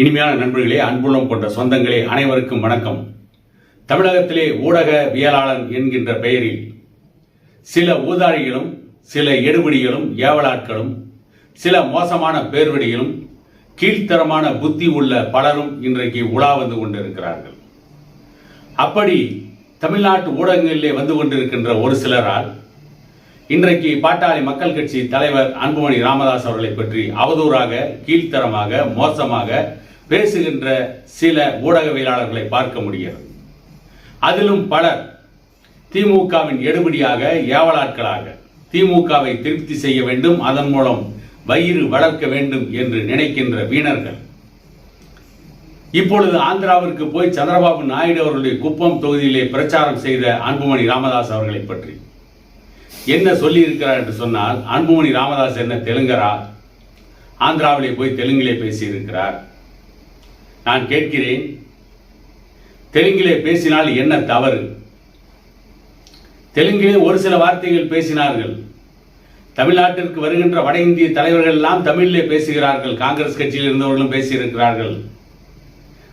இனிமையான நண்பர்களே அன்புள்ளம் கொண்ட சொந்தங்களே அனைவருக்கும் வணக்கம். தமிழகத்திலே ஊடகவியலாளன் என்கின்ற பெயரில் சில ஊதாரிகளும் சில எடுபடிகளும் ஏவலாட்களும் சில மோசமான பேர்வடிகளும் கீழ்த்தரமான புத்தி உள்ள பலரும் இன்றைக்கு உலா வந்து கொண்டிருக்கிறார்கள். அப்படி தமிழ்நாட்டு ஊடகங்களிலே வந்து கொண்டிருக்கின்ற ஒரு சிலரால் இன்றைக்கு பாட்டாளி மக்கள் கட்சி தலைவர் அன்புமணி ராமதாஸ் அவர்களை பற்றி அவதூறாக கீழ்த்தரமாக மோசமாக பேசுகின்ற சில ஊடகவியலாளர்களை பார்க்க முடிகிறது. அதிலும் பலர் திமுகவின் எடுபடியாக ஏவலாட்களாக திமுகவை திருப்தி செய்ய வேண்டும் அதன் மூலம் வயிறு வளர்க்க வேண்டும் என்று நினைக்கின்ற வீணர்கள். இப்பொழுது ஆந்திராவிற்கு போய் சந்திரபாபு நாயுடு அவர்களுடைய குப்பம் தொகுதியிலே பிரச்சாரம் செய்த அன்புமணி ராமதாஸ் அவர்களை பற்றி. என்ன சொல்லி இருக்கிறார் என்று சொன்னால் அன்புமணி ராமதாஸ் என்ன தெலுங்கரா? ஆந்திராவிலே போய் தெலுங்கிலே பேசியிருக்கிறார். நான் கேட்கிறேன். தெலுங்கிலே பேசினால் என்ன தவறு? தெலுங்கிலே ஒரு சில வார்த்தைகள் பேசினார்கள். தமிழ்நாட்டிற்கு வருகின்ற வட இந்திய தலைவர்கள் எல்லாம் தமிழிலே பேசுகிறார்கள். காங்கிரஸ் கட்சியில் இருந்தவர்களும் பேசியிருக்கிறார்கள்.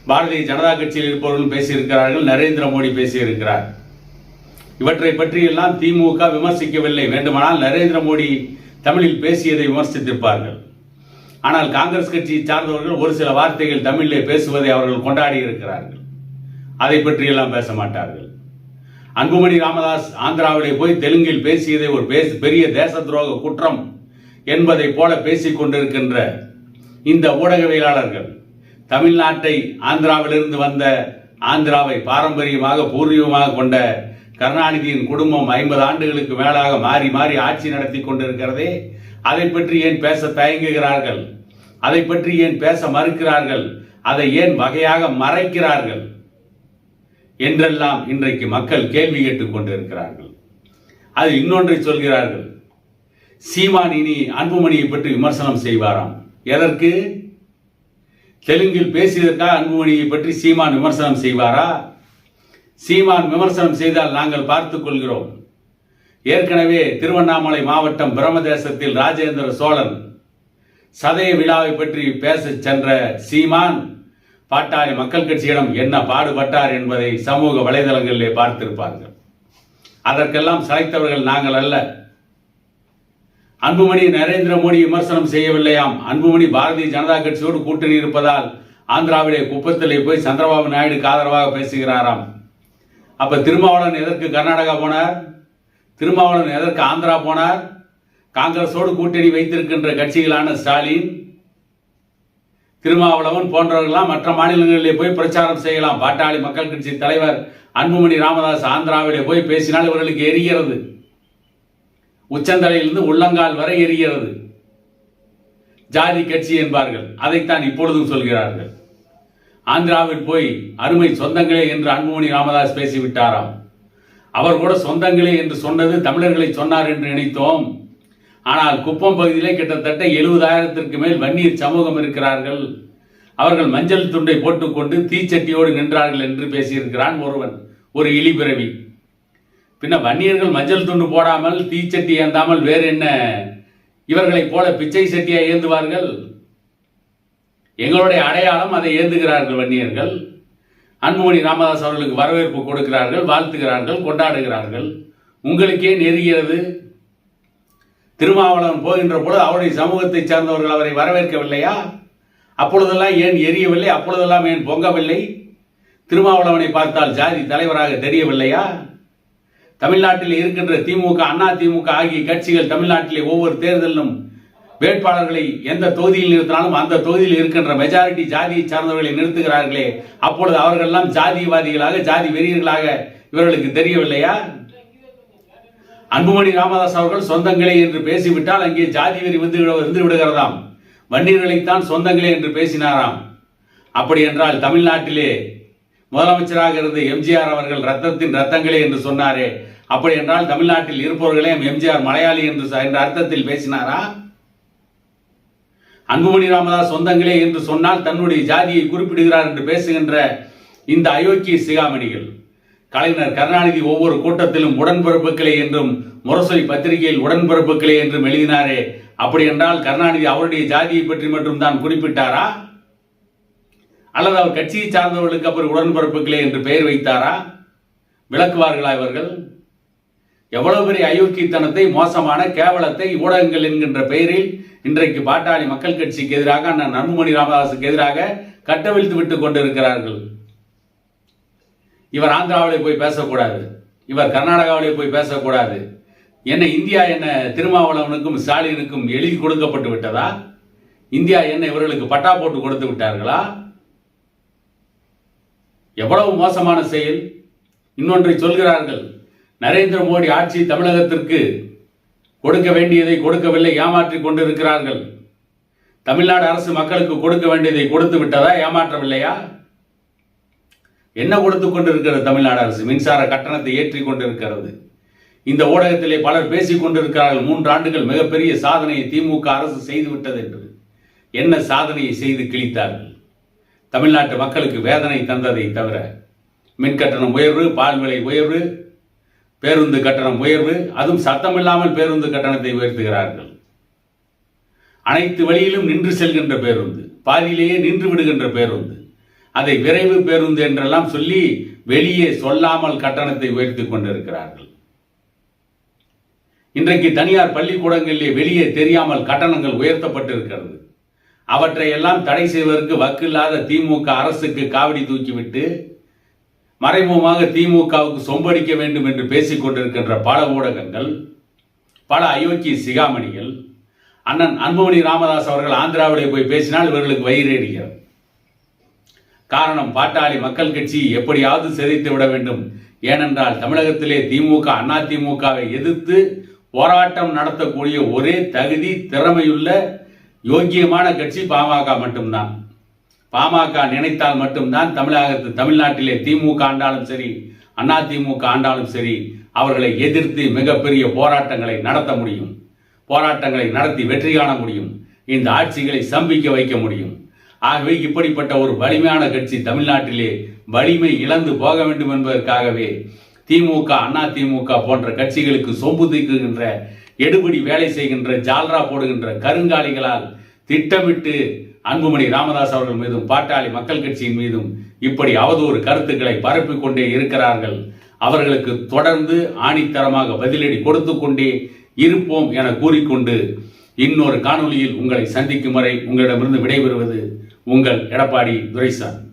பாரதிய ஜனதா கட்சியில் இருப்பவர்களும் பேசியிருக்கிறார்கள். நரேந்திர மோடி பேசியிருக்கிறார். இவற்றை பற்றியெல்லாம் திமுக விமர்சிக்கவில்லை. வேண்டுமானால் நரேந்திர மோடி தமிழில் பேசியதை விமர்சித்திருப்பார்கள். ஆனால் காங்கிரஸ் கட்சியை சார்ந்தவர்கள் ஒரு சில வார்த்தைகள் தமிழிலே பேசுவதை அவர்கள் கொண்டாடி இருக்கிறார்கள். அதை பற்றியெல்லாம் பேச மாட்டார்கள். அன்புமணி ராமதாஸ் ஆந்திராவிலே போய் தெலுங்கில் பேசியதை ஒரு பேச பெரிய தேச துரோக குற்றம் என்பதை போல பேசிக் கொண்டிருக்கின்ற இந்த ஊடகவியலாளர்கள் தமிழ்நாட்டை ஆந்திராவிலிருந்து வந்த ஆந்திராவை பாரம்பரியமாக பூர்வீகமாக கொண்ட கருணாநிதியின் குடும்பம் ஐம்பது ஆண்டுகளுக்கு மேலாக மாறி மாறி ஆட்சி நடத்தி கொண்டிருக்கிறதே அதை பற்றி ஏன் பேச தயங்குகிறார்கள்? அதை பற்றி ஏன் பேச மறுக்கிறார்கள்? அதை ஏன் வகையாக மறைக்கிறார்கள்? என்றெல்லாம் இன்றைக்கு மக்கள் கேள்வி கேட்டுக் கொண்டிருக்கிறார்கள். அது இன்னொன்றை சொல்கிறார்கள். சீமான் இனி அன்புமணியை பற்றி விமர்சனம் செய்வாராம். எதற்கு? தெலுங்கில் பேசியதற்காக அன்புமணியை பற்றி சீமான் விமர்சனம் செய்வாரா? சீமான் விமர்சனம் செய்தால் நாங்கள் பார்த்துக் கொள்கிறோம். ஏற்கனவே திருவண்ணாமலை மாவட்டம் பிரம்மதேசத்தில் ராஜேந்திர சோழன் சதய விழாவை பற்றி பேச சென்ற சீமான் பாட்டாளி மக்கள் கட்சியிடம் என்ன பாடுபட்டார் என்பதை சமூக வலைதளங்களிலே பார்த்திருப்பார்கள். அதற்கெல்லாம் சளைத்தவர்கள் நாங்கள் அல்ல. அன்புமணி நரேந்திர மோடி விமர்சனம் செய்யவில்லையாம். அன்புமணி பாரதிய ஜனதா கட்சியோடு கூட்டணி இருப்பதால் ஆந்திராவிலே குப்பத்திலே போய் சந்திரபாபு நாயுடுக்கு ஆதரவாக பேசுகிறாராம். அப்ப திருமாவளவன் எதற்கு கர்நாடகா போனார்? திருமாவளவன் எதற்கு ஆந்திரா போனார்? காங்கிரஸோடு கூட்டணி வைத்திருக்கின்ற கட்சிகளான ஸ்டாலின் திருமாவளவன் போன்றவர்கள்லாம் மற்ற மாநிலங்களிலே போய் பிரச்சாரம் செய்யலாம். பாட்டாளி மக்கள் கட்சி தலைவர் அன்புமணி ராமதாஸ் ஆந்திராவிலே போய் பேசினால் இவர்களுக்கு எரிகிறது. உச்சந்தலையிலிருந்து உள்ளங்கால் வரை எரிகிறது. ஜாதி கட்சி என்பார்கள். அதைத்தான் இப்பொழுதும் சொல்கிறார்கள். ஆந்திராவில் போய் அருமை சொந்தங்களே என்று அன்புமணி ராமதாஸ் பேசிவிட்டாராம். அவர் கூட சொந்தங்களே என்று சொன்னது தமிழர்களை சொன்னார் என்று நினைத்தோம். ஆனால் குப்பம் பகுதியிலே கிட்டத்தட்ட எழுபதாயிரத்திற்கு மேல் வன்னியர் சமூகம் இருக்கிறார்கள். அவர்கள் மஞ்சள் துண்டை போட்டுக்கொண்டு தீச்சட்டியோடு நின்றார்கள் என்று பேசியிருக்கிறான் ஒருவன் ஒரு இழிபிறவி. பின்ன வன்னியர்கள் மஞ்சள் துண்டு போடாமல் தீச்சட்டி ஏந்தாமல் வேறு என்ன? இவர்களைப் போல பிச்சை சட்டியா ஏந்துவார்கள்? எங்களுடைய அடையாளம் அதை ஏந்துகிறார்கள் வன்னியர்கள் அன்புமணி ராமதாஸ் அவர்களுக்கு வரவேற்பு கொடுக்கிறார்கள் வாழ்த்துகிறார்கள் கொண்டாடுகிறார்கள். உங்களுக்கே நெருகிறது திருமாவளவன் போகின்ற பொழுது அவருடைய சமூகத்தை சார்ந்தவர்கள் அவரை வரவேற்கவில்லையா? அப்பொழுதெல்லாம் ஏன் எரியவில்லை? அப்பொழுதெல்லாம் ஏன் பொங்கவில்லை? திருமாவளவனை பார்த்தால் ஜாதி தலைவராக தெரியவில்லையா? தமிழ்நாட்டில் இருக்கின்ற திமுக அண்ணா திமுக ஆகிய கட்சிகள் தமிழ்நாட்டிலே ஒவ்வொரு தேர்தலிலும் வேட்பாளர்களை எந்த தொகுதியில் நிறுத்தினாலும் அந்த தொகுதியில் இருக்கின்ற மெஜாரிட்டி ஜாதியை சார்ந்தவர்களை நிறுத்துகிறார்களே அப்பொழுது அவர்கள்லாம் ஜாதிவாதிகளாக ஜாதி வெறியர்களாக இவர்களுக்கு தெரியவில்லையா? அன்புமணி ராமதாஸ் அவர்கள் சொந்தங்களே என்று பேசிவிட்டால் அங்கே ஜாதி வெறி வந்து விட- வந்து விடுகிறதாம். வன்னியர்களைத்தான் சொந்தங்களே என்று பேசினாராம். அப்படி என்றால் தமிழ்நாட்டிலே முதலமைச்சராக இருந்த எம்ஜிஆர் அவர்கள் ரத்தத்தின் ரத்தங்களே என்று சொன்னாரே. அப்படி என்றால் தமிழ்நாட்டில் இருப்பவர்களே எம்ஜிஆர் மலையாளி என்று ச- என்ற அர்த்தத்தில் பேசினாரா? அன்புமணி ராமதாஸ் சொந்தங்களே என்று சொன்னால் தன்னுடைய ஜாதியை குறிப்பிடுகிறார் என்று பேசுகின்ற இந்த அயோக்கிய சிகாமணிகள். கலைஞர் கருணாநிதி ஒவ்வொரு கூட்டத்திலும் உடன்பிறப்புகளே என்றும் முரசொலி பத்திரிகையில் உடன்பிறப்புகளே என்றும் எழுதினாரே. அப்படி என்றால் கருணாநிதி அவருடைய ஜாதியை பற்றி மட்டும் தான் குறிப்பிட்டாரா? அல்லது அவர் கட்சியை சார்ந்தவர்களுக்கு அப்புறம் உடன்பிறப்புகளே என்று பெயர் வைத்தாரா? விளக்குவார்களா இவர்கள்? எவ்வளவு பெரிய அயோக்கியத்தனத்தை மோசமான கேவலத்தை ஊடகங்கள் என்கின்ற பெயரில் இன்றைக்கு பாட்டாளி மக்கள் கட்சிக்கு எதிராக அண்ணன் அன்புமணி ராமதாசுக்கு எதிராக கட்டவிழ்த்து விட்டுக் கொண்டிருக்கிறார்கள். இவர் ஆந்திராவிலே போய் பேசக்கூடாது. இவர் கர்நாடகாவிலே போய் பேசக்கூடாது. என்ன இந்தியா என்ன திருமாவளவனுக்கும் ஸ்டாலினுக்கும் எழுதி கொடுக்கப்பட்டு விட்டதா? இந்தியா என்ன இவர்களுக்கு பட்டா போட்டு கொடுத்து விட்டார்களா? எவ்வளவு மோசமான செயல்? இன்னொன்றை சொல்கிறார்கள் நரேந்திர மோடி ஆட்சி தமிழகத்திற்கு கொடுக்க வேண்டியதை கொடுக்கவில்லை ஏமாற்றிக் கொண்டிருக்கிறார்கள். தமிழ்நாடு அரசு மக்களுக்கு கொடுக்க வேண்டியதை கொடுத்து விட்டதா ஏமாற்றவில்லையா? என்ன கொடுத்து கொண்டிருக்கிறது தமிழ்நாடு அரசு? மின்சார கட்டணத்தை ஏற்றி கொண்டிருக்கிறது. இந்த ஊடகத்திலே பலர் பேசிக் கொண்டிருக்கிறார்கள். மூன்று ஆண்டுகள் மிகப்பெரிய சாதனையை திமுக அரசு செய்துவிட்டது என்று என்ன சாதனையை செய்து கிழித்தார்கள்? தமிழ்நாட்டு மக்களுக்கு வேதனை தந்ததை தவிர மின் கட்டணம் உயர்வு பால் விலை உயர்வு பேருந்து கட்டணம் உயர்வு அதுவும் சத்தமில்லாமல் பேருந்து கட்டணத்தை உயர்த்துகிறார்கள். அனைத்து வழியிலும் நின்று செல்கின்ற பேருந்து பாதியிலேயே நின்று விடுகின்ற பேருந்து அதை விரைவு பேருந்து என்றெல்லாம் சொல்லி வெளியே சொல்லாமல் கட்டணத்தை உயர்த்திக் கொண்டிருக்கிறார்கள். இன்றைக்கு தனியார் பள்ளிக்கூடங்களிலே வெளியே தெரியாமல் கட்டணங்கள் உயர்த்தப்பட்டிருக்கிறது. அவற்றை எல்லாம் தடை செய்வதற்கு வக்கில்லாத திமுக அரசுக்கு காவடி தூக்கிவிட்டு மறைமுகமாக திமுகவுக்கு சொம்படிக்க வேண்டும் என்று பேசிக் கொண்டிருக்கின்ற பல ஊடகங்கள் பல அயோக்கிய சிகாமணிகள் அண்ணன் அன்புமணி ராமதாஸ் அவர்கள் ஆந்திராவிலே போய் பேசினால் இவர்களுக்கு வயிறு எரிகிறது. காரணம் பாட்டாளி மக்கள் கட்சி எப்படியாவது சிதைத்து விட வேண்டும். ஏனென்றால் தமிழகத்திலே திமுக அண்ணா திமுகவை எதிர்த்து போராட்டம் நடத்தக்கூடிய ஒரே தகுதி திறமையுள்ள யோக்கியமான கட்சி பாமக மட்டும்தான். பாமக நினைத்தால் மட்டும்தான் தமிழகத்து தமிழ்நாட்டிலே திமுக ஆண்டாலும் சரி அண்ணா திமுக ஆண்டாலும் சரி அவர்களை எதிர்த்து மிகப்பெரிய போராட்டங்களை நடத்த முடியும். போராட்டங்களை நடத்தி வெற்றி காண முடியும். இந்த ஆட்சிகளை சம்பிக்க வைக்க முடியும். ஆகவே இப்படிப்பட்ட ஒரு வலிமையான கட்சி தமிழ்நாட்டிலே வலிமை இழந்து போக வேண்டும் என்பதற்காகவே திமுக அண்ணா திமுக போன்ற கட்சிகளுக்கு சொம்பு தீக்குகின்ற எடுபடி வேலை செய்கின்ற ஜால்ரா போடுகின்ற கருங்காலிகளால் திட்டமிட்டு அன்புமணி ராமதாஸ் அவர்கள் மீதும் பாட்டாளி மக்கள் கட்சியின் மீதும் இப்படி அவதூறு கருத்துக்களை பரப்பிக் கொண்டே இருக்கிறார்கள். அவர்களுக்கு தொடர்ந்து ஆணித்தரமாக பதிலடி கொடுத்து கொண்டே இருப்போம் என கூறிக்கொண்டு இன்னொரு காணொலியில் உங்களை சந்திக்கும் வரை உங்களிடமிருந்து விடைபெறுவது உங்கள் எடப்பாடி துரைசாமி.